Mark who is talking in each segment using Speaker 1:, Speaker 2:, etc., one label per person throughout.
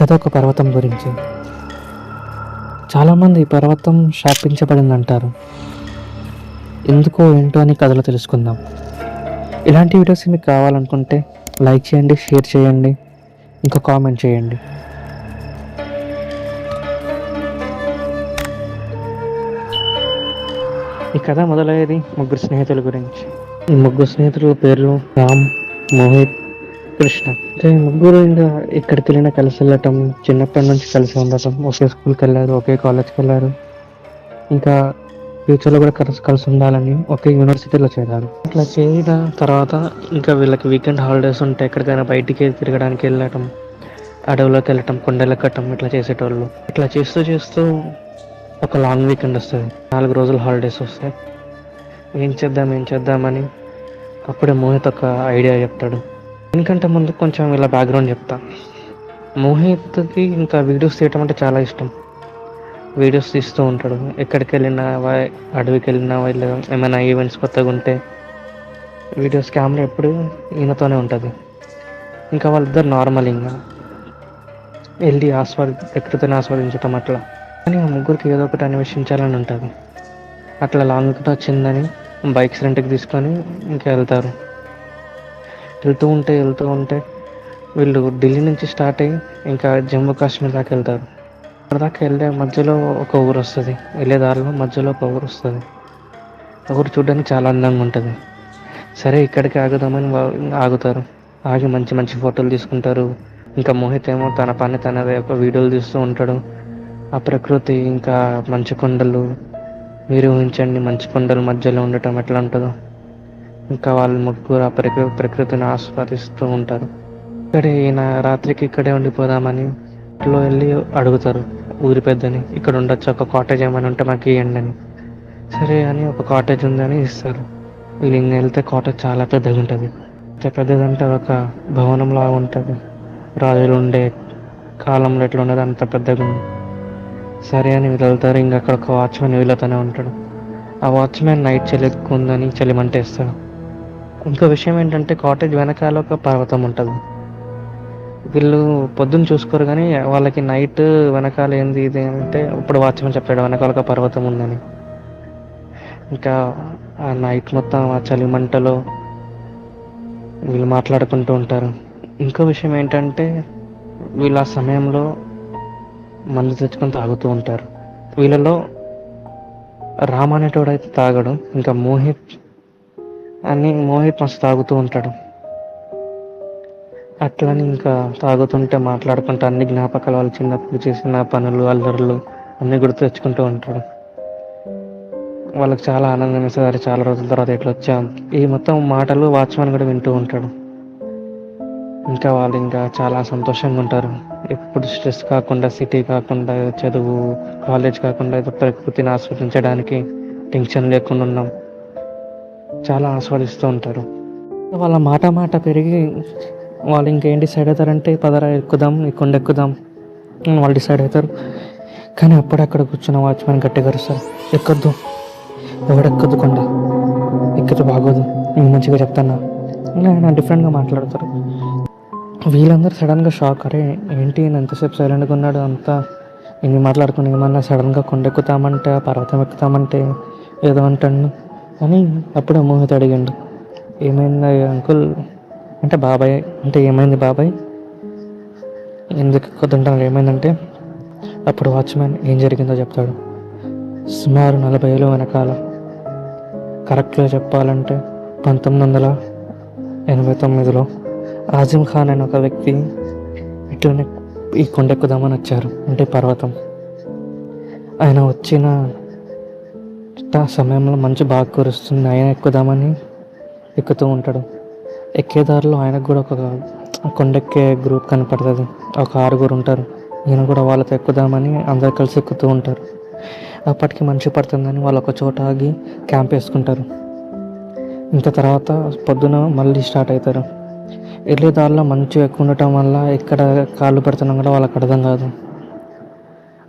Speaker 1: కథ ఒక పర్వతం గురించి. చాలామంది ఈ పర్వతం శాపించబడింది అంటారు ఎందుకో ఏంటో అని కథలో తెలుసుకుందాం. ఇలాంటి వీడియోస్ మీకు కావాలనుకుంటే లైక్ చేయండి షేర్ చేయండి ఇంకా కామెంట్ చేయండి. ఈ కథ మొదలయ్యేది ముగ్గురు స్నేహితుల గురించి. ఈ ముగ్గురు స్నేహితుల పేర్లు రామ్ మోహిత్ కృష్ణ. అంటే ముగ్గురు ఇంకా ఎక్కడికి వెళ్ళినా కలిసి వెళ్ళటం చిన్నప్పటి నుంచి కలిసి ఉండటం ఒకే స్కూల్కి వెళ్ళారు ఒకే కాలేజ్కి వెళ్ళారు. ఇంకా ఫ్యూచర్లో కూడా కలిసి కలిసి ఉండాలని ఒకే యూనివర్సిటీలో చేరారు. ఇట్లా చేరిన తర్వాత ఇంకా వీళ్ళకి వీకెండ్ హాలిడేస్ ఉంటే ఎక్కడికైనా బయటికి తిరగడానికి వెళ్ళటం అడవిలోకి వెళ్ళటం కొండలు ఎక్కటం ఇట్లా చేసేటోళ్ళు. ఇట్లా చేస్తూ చేస్తూ ఒక లాంగ్ వీకెండ్ వస్తుంది. నాలుగు రోజులు హాలిడేస్ వస్తాయి. ఏం చేద్దాం ఏం చేద్దామని అప్పుడే మోహిత్ ఒక ఐడియా చెప్తాడు. ఎందుకంటే ముందు కొంచెం ఇలా బ్యాక్గ్రౌండ్ చెప్తా. మోహిత్కి ఇంకా వీడియోస్ తీయటం అంటే చాలా ఇష్టం. వీడియోస్ తీస్తూ ఉంటాడు. ఎక్కడికి వెళ్ళినా వా- అడవికి వెళ్ళినా ఇలా ఏమైనా ఈవెంట్స్ కొత్తగా ఉంటే వీడియోస్ కెమెరా ఎప్పుడు ఈయనతోనే ఉంటుంది. ఇంకా వాళ్ళిద్దరు నార్మల్ ఇంకా. వెళ్ళి ఆస్వాది ప్రకృతిని ఆస్వాదించటం అట్లా. కానీ ఆ ముగ్గురికి ఏదో ఒకటి అన్వేషించాలని ఉంటుంది. అట్లా లాంగ్ కూడా వచ్చిందని బైక్స్ రెంట్కి తీసుకొని ఇంకా వెళ్తారు వెళ్తూ ఉంటే వెళ్తూ ఉంటే వీళ్ళు ఢిల్లీ నుంచి స్టార్ట్ అయ్యి ఇంకా జమ్మూ కాశ్మీర్ దాకా వెళ్తారు. అక్కడ దాకా వెళ్ళే మధ్యలో ఒక ఊరు వస్తుంది. వెళ్ళే దారిలో మధ్యలో ఒక ఊరు వస్తుంది. ఊరు చూడడానికి చాలా అందంగా ఉంటుంది. సరే ఇక్కడికి ఆగుదామని ఆగుతారు. ఆగి మంచి మంచి ఫోటోలు తీసుకుంటారు. ఇంకా మోహిత్ ఏమో తన పని తన వీడియోలు తీస్తూ ఉంటాడు. ఆ ప్రకృతి ఇంకా మంచు కొండలు. మీరు ఊహించండి మంచు కొండల మధ్యలో ఉండటం ఎట్లా ఉంటుందో. ఇంకా వాళ్ళు ముగ్గురు ఆ ప్రకృ ప్రకృతిని ఆస్వాదిస్తూ ఉంటారు. ఇక్కడే ఈయన రాత్రికి ఇక్కడే ఉండిపోదామని ఇంట్లో వెళ్ళి అడుగుతారు. ఊరి పెద్దని ఇక్కడ ఉండొచ్చు ఒక కాటేజ్ ఏమైనా ఉంటే మాకు ఇవ్వండి అని. సరే అని ఒక కాటేజ్ ఉందని ఇస్తారు. వీళ్ళు ఇంక వెళ్తే కాటేజ్ చాలా పెద్దగా ఉంటుంది. పెద్దదంటే ఒక భవనంలా ఉంటుంది. రాజులు ఉండే కాలంలో ఎట్లా ఉండదు అంత పెద్దగా ఉంది సరే అని వీళ్ళు వెళ్తారు. ఇంకా అక్కడ ఒక వాచ్మెన్ వీళ్ళతోనే ఉంటాడు. ఆ వాచ్మెన్ నైట్ చలి ఎక్కువ ఉందని చలిమంటేస్తాడు ఇంకో విషయం ఏంటంటే కాటేజ్ వెనకాల ఒక పర్వతం ఉంటుంది. వీళ్ళు పొద్దున్న చూసుకోరు కానీ వాళ్ళకి నైట్ వెనకాల ఏంది ఇది అంటే ఇప్పుడు వాచ్మెన్ చెప్పాడు వెనకాల ఒక పర్వతం ఉందని. ఇంకా ఆ నైట్ మొత్తం ఆ చలి మంటలో వీళ్ళు మాట్లాడుకుంటూ ఉంటారు. ఇంకో విషయం ఏంటంటే వీళ్ళు ఆ సమయంలో మందు తెచ్చుకొని తాగుతూ ఉంటారు. వీళ్ళలో రామ్ అనేటోడైతే తాగడు ఇంకా మోహిత్ అని మోహిత్ మస్తు తాగుతూ ఉంటాడు. అట్లని ఇంకా తాగుతుంటే మాట్లాడుకుంటూ అన్ని జ్ఞాపకాలు వాళ్ళు చిన్నప్పుడు చేసిన పనులు అల్లర్లు అన్నీ గుర్తు తెచ్చుకుంటూ ఉంటాడు. వాళ్ళకి చాలా ఆనందం వేస్తుంది "అరే, చాలా రోజుల తర్వాత ఇట్లా వచ్చాం. ఈ మొత్తం మాటలు వాచ్మెన్ కూడా వింటూ ఉంటాడు. ఇంకా వాళ్ళు ఇంకా చాలా సంతోషంగా ఉంటారు. ఎప్పుడు స్ట్రెస్ కాకుండా సిటీ కాకుండా చదువు కాలేజ్ కాకుండా ప్రకృతిని ఆస్వాదించడానికి టెన్షన్ లేకుండా ఉన్నాం. చాలా ఆస్వాదిస్తూ ఉంటారు. వాళ్ళ మాట మాట పెరిగి వాళ్ళు ఇంకేం డిసైడ్ అవుతారంటే పదరా ఎక్కుదాం ఈ కొండ ఎక్కుదాం వాళ్ళు డిసైడ్ అవుతారు. కానీ అప్పుడక్కడ కూర్చున్న వాచ్మెన్ గట్టిగా అరుస్తారు. ఎక్కొద్దు ఎవడెక్కద్దు కొండ. ఎక్కితే బాగోదు నేను మంచిగా చెప్తాను? ఇలా ఆయన డిఫరెంట్గా మాట్లాడతారు. వీళ్ళందరూ సడన్గా షాక్ అరే ఏంటి నేను ఎంతసేపు సైలెంట్గా ఉన్నాడు? అంతా ఇన్ని మాట్లాడుకుని ఏమన్నా సడన్గా కొండ ఎక్కుతామంటే పర్వతం ఎక్కుతామంటే ఏదో అంటాను అని అప్పుడు మోహిత్ అడిగిండు. ఏమైంది అంకుల్ అంటే బాబాయ్ అంటే ఏమైంది బాబాయ్? ఎందుకు ఎక్కుతుంటారు ఏమైందంటే అప్పుడు వాచ్మెన్ ఏం జరిగిందో చెప్తాడు. సుమారు నలభై ఏళ్ళు వెనకాల కరెక్ట్గా చెప్పాలంటే పంతొమ్మిది వందల ఎనభై తొమ్మిదిలో ఆజిం ఖాన్ అనే ఒక వ్యక్తి ఇట్లనే ఈ కొండెక్కుదామని వచ్చారు అంటే పర్వతం. ఆయన వచ్చిన ఆ సమయంలో మంచు బాగా కురుస్తుంది. ఆయన ఎక్కుదామని ఎక్కుతూ ఉంటాడు. ఎక్కే దారిలో ఆయనకు కూడా ఒక కొండెక్కే గ్రూప్ కనపడుతుంది. ఒక ఆరుగురు ఉంటారు. ఈయన కూడా వాళ్ళతో ఎక్కుదామని అందరు కలిసి ఎక్కుతూ ఉంటారు. అప్పటికి మంచి పడుతుందని వాళ్ళు ఒక చోట ఆగి క్యాంప్ వేసుకుంటారు. ఇంత తర్వాత పొద్దున మళ్ళీ స్టార్ట్ అవుతారు. వెళ్ళే దారిలో మంచు ఎక్కువ ఉండటం వల్ల ఎక్కడ కాళ్ళు పెడుతున్నాం కూడా వాళ్ళకి అర్థం కాదు.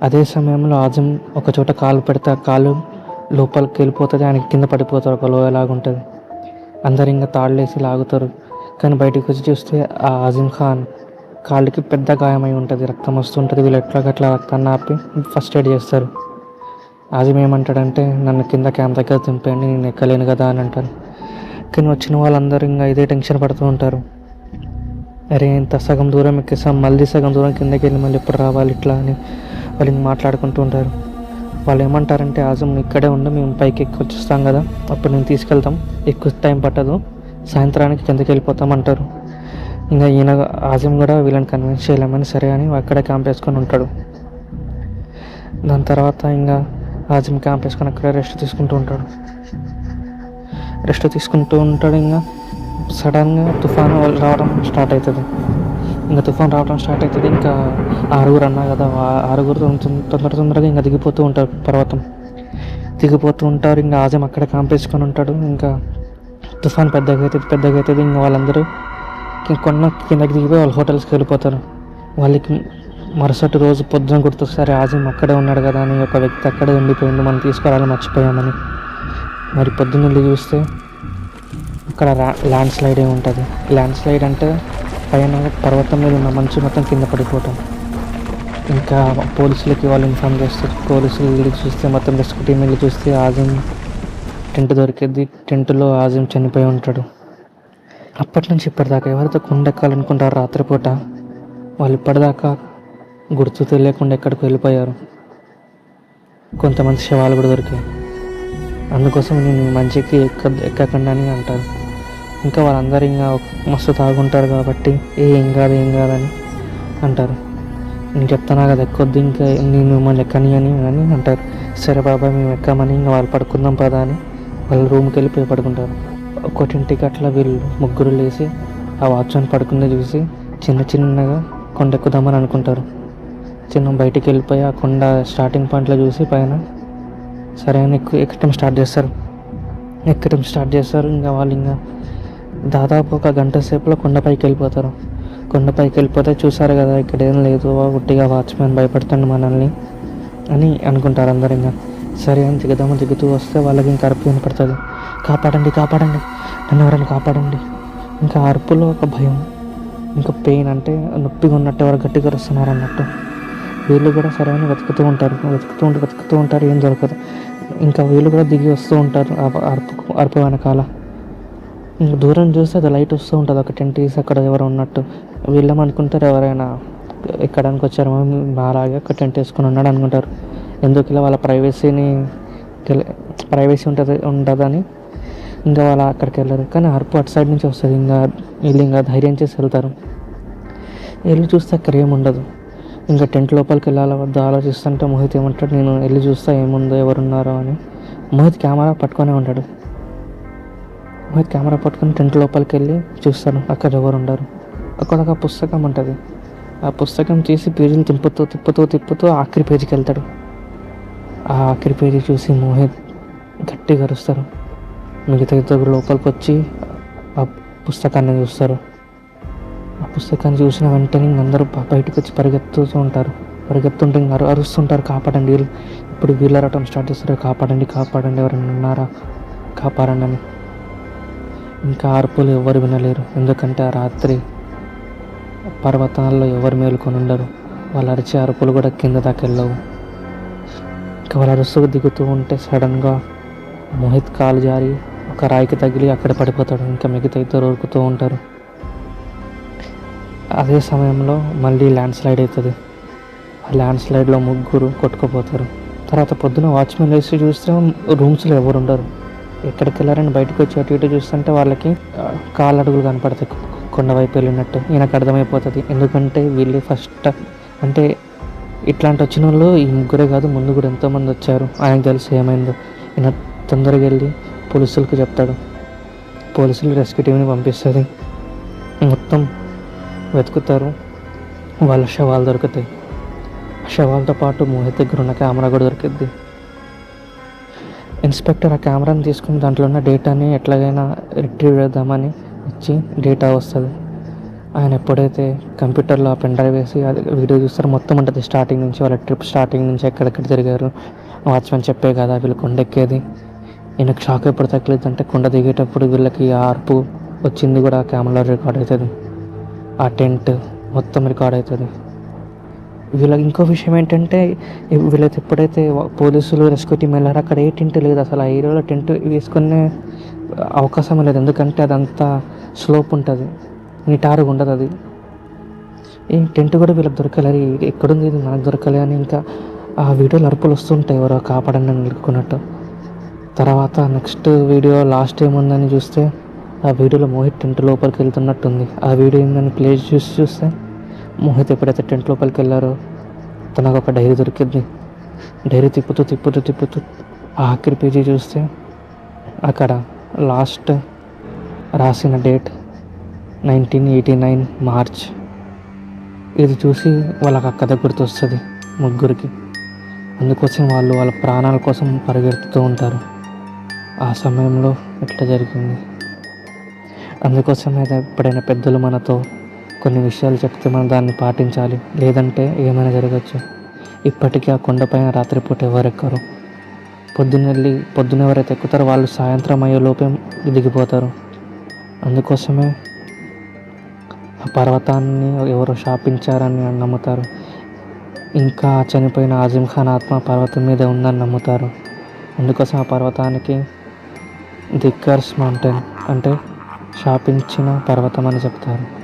Speaker 1: అదే సమయంలో ఆజం ఒక చోట కాలు పెడితే ఆ కాలు లోపలికి వెళ్ళిపోతుంది ఆయన కింద పడిపోతారు ఒక లోయలాగుంటుంది అందరు ఇంకా తాళ్ళేసి లాగుతారు. కానీ బయటకు వచ్చి చూస్తే ఆ ఆజిమ్ ఖాన్ కాళ్ళకి పెద్ద గాయమై ఉంటుంది రక్తం వస్తుంటుంది వీళ్ళు ఎట్లాగట్లా రక్తాన్ని ఆపి ఫస్ట్ ఎయిడ్ చేస్తారు. ఆజిమ్ ఏమంటాడంటే నన్ను కింద క్యాంప్ దగ్గర దింపేయండి నేను ఎక్కలేను కదా అని అంటారు. కానీ వచ్చిన వాళ్ళందరూ ఇంకా ఇదే టెన్షన్ పడుతూ ఉంటారు. అరే ఇంత సగం దూరం ఎక్కేసాం మళ్ళీ సగం దూరం కిందకి వెళ్ళి మళ్ళీ ఎప్పుడు రావాలి ఇట్లా అని వాళ్ళు మాట్లాడుకుంటూ ఉంటారు. వాళ్ళు ఏమంటారంటే ఆజం ఇక్కడే ఉండి మేము పైకి ఎక్కి వచ్చేస్తాం కదా అప్పుడు నేను తీసుకెళ్తాం ఎక్కువ టైం పట్టదు సాయంత్రానికి కిందకి వెళ్ళిపోతాం అంటారు. ఇంకా ఈయన ఆజం కూడా వీళ్ళని కన్విన్స్ చేయలేమని సరే అని అక్కడే క్యాంప్ వేసుకొని ఉంటాడు. దాని తర్వాత ఇంకా ఆజం క్యాంప్ వేసుకొని అక్కడే రెస్ట్ తీసుకుంటూ ఉంటాడు. రెస్ట్ తీసుకుంటూ ఉంటాడు ఇంకా సడన్గా తుఫాను రావడం స్టార్ట్ అవుతుంది. ఇంకా తుఫాన్ రావడం స్టార్ట్ అవుతుంది ఇంకా ఆరుగురు అన్నా కదా ఆరుగురు తొందర తొందరగా ఇంకా దిగిపోతూ ఉంటారు పర్వతం. దిగిపోతూ ఉంటారు ఇంకా ఆజం అక్కడ కాంపేసుకొని ఉంటాడు. ఇంకా తుఫాన్ పెద్దగా అవుతుంది పెద్దగా అవుతుంది ఇంకా వాళ్ళందరూ కొన్న కిందకి దిగిపోయి వాళ్ళ హోటల్స్కి వెళ్ళిపోతారు. వాళ్ళకి మరుసటి రోజు పొద్దున గుర్తొకసారి ఆజిమ్ అక్కడే ఉన్నాడు కదా అని ఒక వ్యక్తి అక్కడే ఉండిపోయింది మనం తీసుకురావాలి మర్చిపోయామని. మరి పొద్దున్న చూస్తే అక్కడ ల్యాండ్ స్లైడ్ ఉంటుంది ల్యాండ్ స్లైడ్ అంటే పైన పర్వతం మీద ఉన్న మంచు మొత్తం కింద పడిపోవటం. ఇంకా పోలీసులకి వాళ్ళు ఇన్ఫామ్ చేస్తారు. పోలీసులు వెళ్ళి చూస్తే మొత్తం రెస్క్యూ టీం వెళ్ళి చూస్తే ఆజిమ్ టెంట్ దొరికింది. టెంట్లో ఆజం చనిపోయి ఉంటాడు. అప్పటి నుంచి ఇప్పటిదాకా ఎవరైతే కుండెక్కాలనుకుంటారు రాత్రిపూట వాళ్ళు ఇప్పటిదాకా గుర్తు తెలియకుండా ఎక్కడికి వెళ్ళిపోయారు. కొంతమంది శవాలు కూడా దొరికాయి. అందుకోసం నేను మంచికి ఎక్క ఎక్కకుండా అని అంటారు ఇంకా వాళ్ళందరూ ఇంకా మస్తు తాగుంటారు కాబట్టి ఏ ఏం కాదు ఏం కాదని అంటారు. నేను చెప్తానా కదా ఎక్కొద్దు ఇంకా నేను మిమ్మల్ని ఎక్కని అని అని అంటారు. సరే బాబాయ్ మేము ఎక్కామని ఇంకా వాళ్ళు పడుకుందాం పదా అని వాళ్ళ రూమ్కి వెళ్ళి పోయి పడుకుంటారు. ఒకటింటికి అట్లా వీళ్ళు ముగ్గురు లేచి ఆ వాచ్మెన్ పడుకుందే చూసి చిన్న చిన్నగా కొండ ఎక్కుదామని అనుకుంటారు. చిన్న బయటికి వెళ్ళిపోయి ఆ కొండ స్టార్టింగ్ పాయింట్లో చూసి పైన సరే అని ఎక్కు ఎక్కడం స్టార్ట్ చేస్తారు. ఎక్కడం స్టార్ట్ చేస్తారు ఇంకా వాళ్ళు ఇంకా దాదాపు ఒక గంట సేపులో కొండపైకి వెళ్ళిపోతారు. కొండపైకి వెళ్ళిపోతే చూసారు కదా ఇక్కడ ఏం లేదు ఉట్టిగా వాచ్మెన్ భయపడుతుంది మనల్ని అని అనుకుంటారు అందరు ఇంకా. సరే అని దిగుదాము దిగుతూ వస్తే వాళ్ళకి ఇంకా అరుపు వినపడుతుంది. కాపాడండి కాపాడండి. నన్ను ఎవరైనా కాపాడండి. ఇంకా అరుపులో ఒక భయం ఇంకా పెయిన్ అంటే నొప్పిగా ఉన్నట్టు ఎవరు గట్టిగా వస్తున్నారు అన్నట్టు. వీళ్ళు కూడా సరే అని వెతుకుతూ ఉంటారు. వెతుకుతూ ఉంటే వెతుకుతూ ఉంటారు ఏం దొరకదు. ఇంకా వీళ్ళు కూడా దిగి వస్తూ ఉంటారు అరుపు అరుపు వెనకాల. దూరం చూస్తే అది లైట్ వస్తూ ఉంటుంది. ఒక టెంట్ తీసి అక్కడ ఎవరు ఉన్నట్టు. వీళ్ళం అనుకుంటారు? ఎవరైనా ఎక్కడానికి వచ్చారేమో బాగా ఒక టెంట్ వేసుకుని ఉన్నాడు అనుకుంటారు. ఎందుకు ఇలా వాళ్ళ ప్రైవసీని ప్రైవసీ ఉంటుంది ఉండదని ఇంకా వాళ్ళ అక్కడికి వెళ్ళరు. కానీ అరుపు అటు సైడ్ నుంచి వస్తుంది. ఇంకా వీళ్ళు ఇంకా ధైర్యం చేసి వెళ్తారు. వెళ్ళి చూస్తే అక్కడ ఏముండదు ఇంకా టెంట్ లోపలికి వెళ్ళాలా? వద్దు? ఆలోచిస్తుంటే మోహిత్ ఏమంటాడు? నేను వెళ్ళి చూస్తా ఏముందో ఎవరున్నారో అని. మోహిత్ కెమెరా పట్టుకొనే ఉంటాడు. మోహిత్ కెమెరా పట్టుకొని టెంట్ లోపలికి వెళ్ళి చూస్తాను అక్కడ ఎవరు ఉండరు. అక్కడ ఒక పుస్తకం ఉంటుంది. ఆ పుస్తకం చూసి పేజీలు తిప్పుతూ తిప్పుతూ తిప్పుతూ ఆఖరి పేజీకి వెళ్తాడు ఆ ఆఖరి పేజీ చూసి మోహిత్ గట్టిగా అరుస్తారు. మిగతా ఇద్దరు లోపలికి వచ్చి ఆ పుస్తకాన్ని చూస్తారు. ఆ పుస్తకాన్ని చూసిన వెంటనే అందరూ బయటకు వచ్చి పరిగెత్తుతూ ఉంటారు. పరిగెత్తుంటే అరు అరుస్తుంటారు కాపాడండి వీళ్ళు. ఇప్పుడు వీళ్ళు అరవటం స్టార్ట్ చేస్తారు. కాపాడండి కాపాడండి. ఎవరైనా ఉన్నారా? కాపాడండి అని. ఇంకా అరుపులు ఎవరు వినలేరు. ఎందుకంటే ఆ రాత్రి పర్వతాల్లో ఎవరు మేలుకొని ఉండరు. వాళ్ళు అరిచే అరుపులు కూడా కింద దాకా వెళ్ళవు. ఇంకా వాళ్ళు అరుసుకు దిగుతూ ఉంటే సడన్గా మోహిత్ కాలు జారి ఒక రాయికి తగిలి అక్కడ పడిపోతాడు. ఇంకా మిగతా ఇద్దరు ఉరుకుతూ ఉంటారు. అదే సమయంలో మళ్ళీ ల్యాండ్ స్లైడ్ అవుతుంది. ఆ ల్యాండ్ స్లైడ్లో ముగ్గురు కొట్టుకుపోతారు. తర్వాత పొద్దున వాచ్మెన్ వేసి చూస్తే రూమ్స్లో ఎవరు ఉండరు. ఎక్కడికి వెళ్ళారని బయటకు వచ్చి అటు ఇటు చూస్తుంటే వాళ్ళకి కాళ్ళ అడుగులు కనపడతాయి. కొండ వైపు వెళ్ళినట్టు. ఈయనకు అర్థమైపోతుంది. ఎందుకంటే వీళ్ళు ఫస్ట్ అంటే ఇట్లాంటి వచ్చిన వాళ్ళు ఈ ముగ్గురే కాదు ముందు కూడా ఎంతోమంది వచ్చారు. ఆయనకు తెలుసు ఏమైందో. ఈయన తొందరగా వెళ్ళి పోలీసులకు చెప్తాడు. పోలీసులు రెస్క్యూ టీంని పంపిస్తుంది. మొత్తం వెతుకుతారు. వాళ్ళ శవాలు దొరుకుతాయి. శవాలతో పాటు మోహిత్ దగ్గర ఉన్న కెమెరా కూడా దొరికిద్ది. ఇన్స్పెక్టర్ ఆ కెమెరాని తీసుకుని దాంట్లో ఉన్న డేటాని ఎట్లాగైనా రిట్రీవ్ చేద్దామని ఇచ్చి డేటా వస్తుంది. ఆయన ఎప్పుడైతే కంప్యూటర్లో ఆ పెన్ డ్రైవ్ వేసి అది వీడియో చూస్తారో మొత్తం ఉంటుంది స్టార్టింగ్ నుంచి వాళ్ళ ట్రిప్ స్టార్టింగ్ నుంచి ఎక్కడెక్కడ తిరిగారు వాచ్మెన్ చెప్పే కదా వీళ్ళు కొండెక్కేది. ఈయనకు షాక్ ఎప్పుడు తగ్గలేదు అంటే కొండ దిగేటప్పుడు వీళ్ళకి ఆ వచ్చింది కూడా కెమెరాలో రికార్డ్ అవుతుంది. ఆ టెంట్ మొత్తం రికార్డ్ అవుతుంది. వీళ్ళకి ఇంకో విషయం ఏంటంటే వీళ్ళైతే ఎప్పుడైతే పోలీసులు రెస్క్యూ టీం వెళ్ళారో అక్కడ ఏ టెంట్ లేదు. అసలు ఆ ఏరియాలో టెంట్ వేసుకునే అవకాశం లేదు. ఎందుకంటే అదంతా స్లోప్ ఉంటుంది. నిటారుగా ఉండదు అది. ఈ టెంట్ కూడా వీళ్ళకి దొరకలేదు. ఎక్కడుంది ఇది? నాకు దొరకలే అని ఇంకా ఆ వీడియోలు అరుపులు వస్తుంటాయి ఎవరో కాపాడండి అని తర్వాత నెక్స్ట్ వీడియో లాస్ట్ ఏముందని చూస్తే ఆ వీడియోలో మోహిత్ టెంట్ లోపలికి వెళ్తున్నట్టుంది. ఆ వీడియో ఏందని ప్లేస్ చూసి చూస్తే మోహిత్ ఎప్పుడైతే టెంట్ లోపలికి వెళ్ళారో తనకు ఒక డైరీ దొరికింది. డైరీ తిప్పుతూ తిప్పుతూ తిప్పుతూ ఆఖరి పేజీ చూస్తే అక్కడ లాస్ట్ రాసిన date nineteen eighty nine March. ఇది చూసి వాళ్ళకి ఆ కథ గుర్తొస్తుంది ముగ్గురికి. అందుకోసం వాళ్ళు వాళ్ళ ప్రాణాల కోసం పరిగెత్తుతూ ఉంటారు. ఆ సమయంలో ఇట్లా జరిగింది? అందుకోసమే ఎప్పుడైనా పెద్దలు మనతో కొన్ని విషయాలు చెప్తే మనం దాన్ని పాటించాలి. లేదంటే ఏమైనా జరగచ్చు. ఇప్పటికీ ఆ కొండపైన రాత్రిపూట ఎవరెక్కరు? పొద్దున్నెళ్ళి పొద్దున్న ఎవరైతే ఎక్కుతారో వాళ్ళు సాయంత్రం అయ్యే లోపే దిగిపోతారు. అందుకోసమే ఆ పర్వతాన్ని ఎవరో శాపించారని నమ్ముతారు. ఇంకా చనిపోయిన ఆజిమ్ ఖాన్ ఆత్మ పర్వతం మీద ఉందని నమ్ముతారు. అందుకోసం ఆ పర్వతానికి దిక్కర్స్ మౌంటైన్ అంటే శాపించిన పర్వతం అని చెప్తారు.